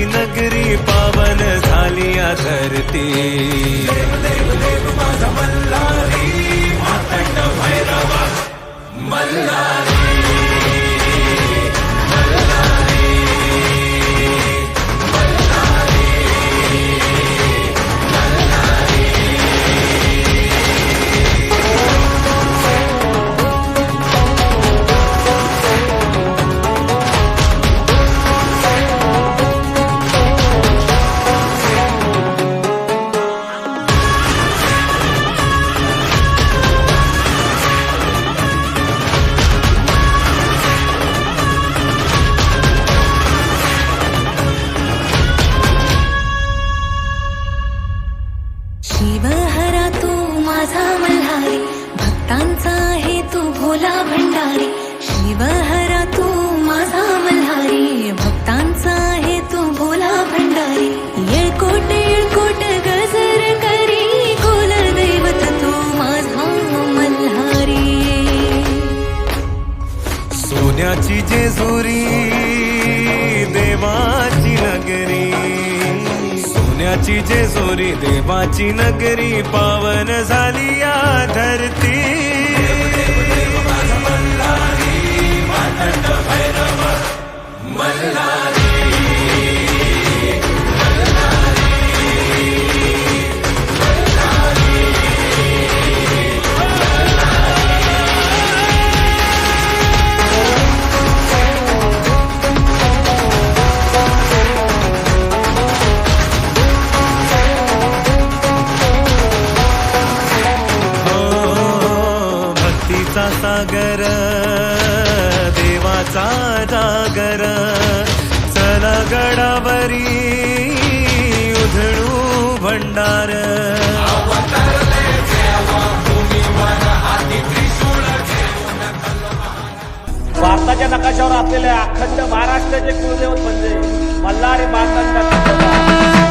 देवाची नगरी पावन झाली या धरती. देव देव देव माझा मल्हारी मातंड भैरवा मल्हारी. सोन्याची जेजुरी देवाची नगरी. सोन्याची जेजुरी देवाची नगरी पावन झाली या धरती. हो भारताच्या नकाशावर असलेले अखंड महाराष्ट्राचे कुलदेवत म्हणजे मल्हारी मातंड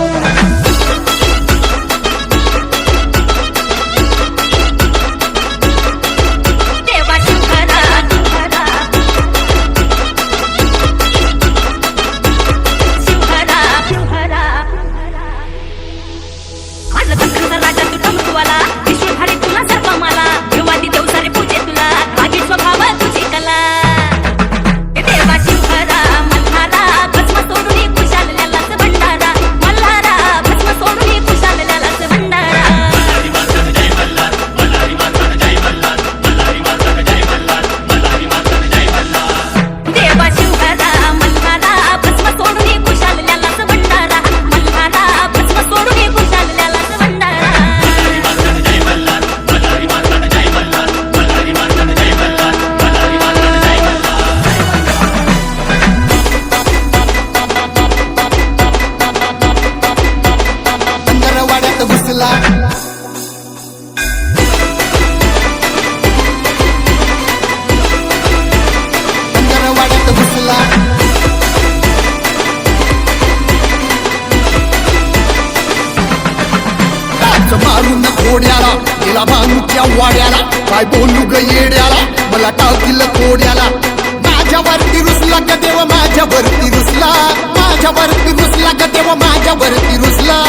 मारून घोड्याला गेला भानूच्या वाड्याला. काय बोलू ग येड्याला. मला टाकील कोड्याला. माझ्यावरती रुसला का देव माझ्यावरती रुसला. माझ्यावरती रुसला का देव माझ्यावरती रुसला.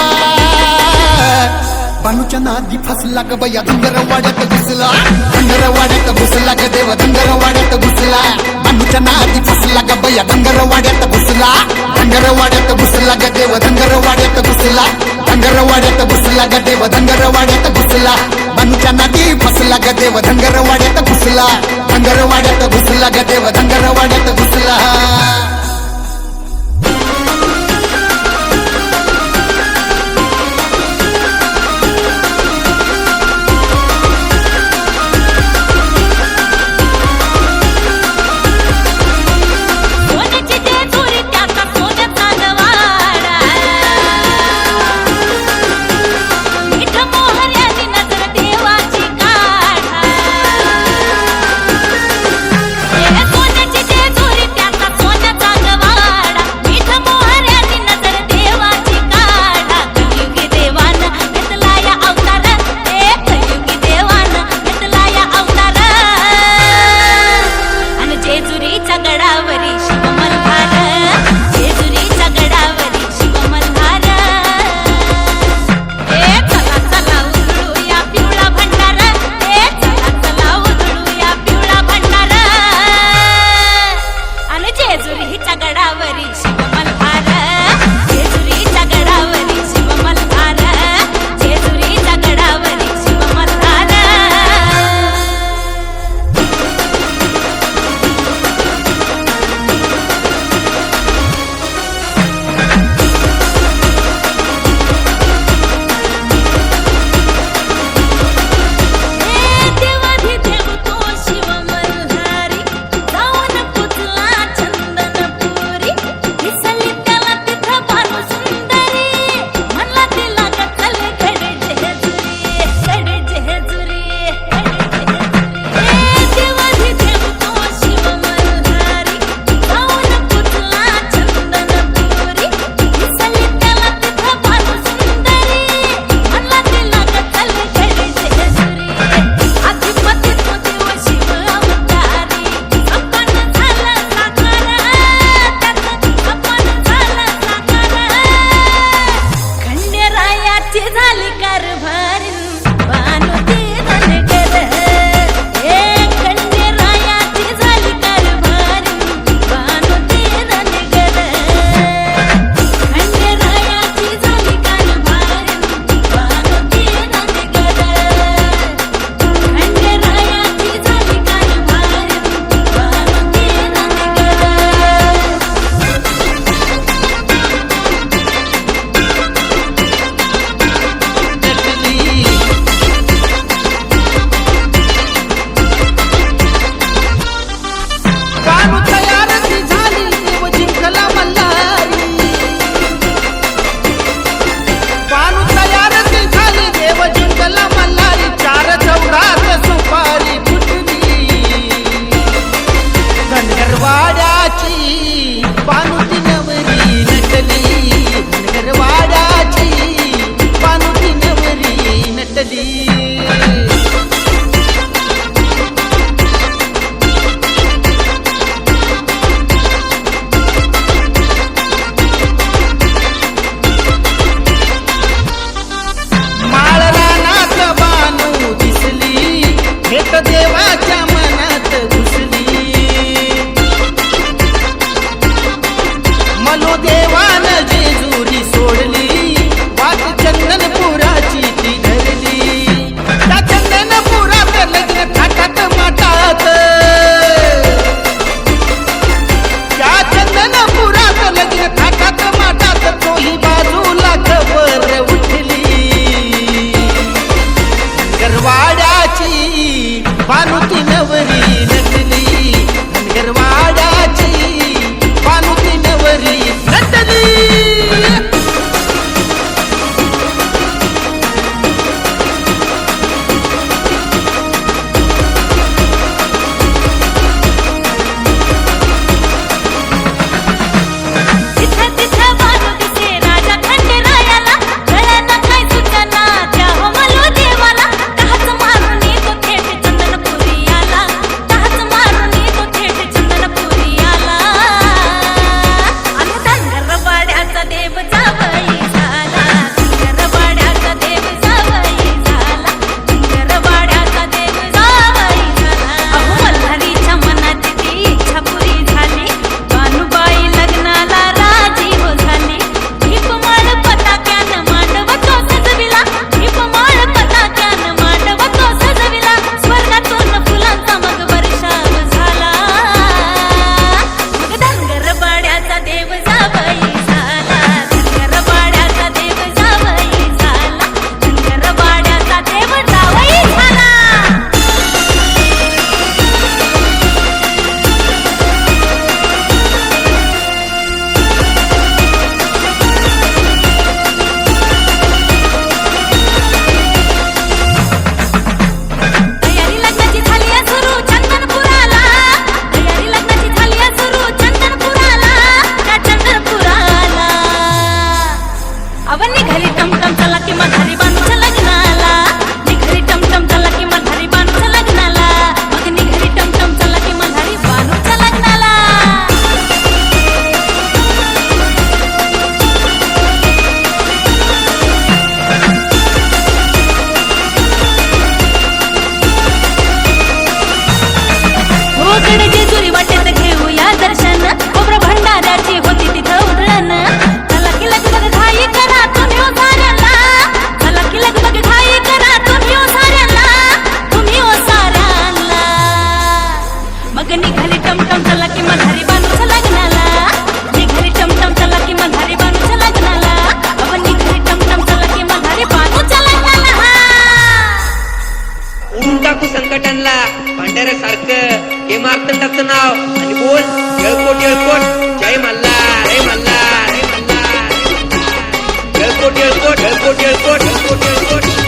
बानूच्या नादी फसला ग बया धनगरवाड्यात घुसला. धनगरवाड्यात घुसला ग देव धनगरवाड्यात घुसला. बानूच्या नादी फसला ग बया धनगरवाड्यात घुसला. धनगरवाड्यात घुसला ग देव धनगरवाड्यात घुसला. धनगरवाड्यात घुसला ग देव धनगरवाड्यात घुसला. बानूच्या नादी फसला ग देव धनगरवाड्यात घुसला. धनगरवाड्यात घुसला ग देव धनगरवाड्यात घुसला. सर्व रे सारखं हे मार्तंडाचं नाव. आणि बोल येळकोट येळकोट. जय मल्ला रे मल्ला रे मल्ला येळकोट येळकोट येळकोट येळकोट येळकोट येळकोट.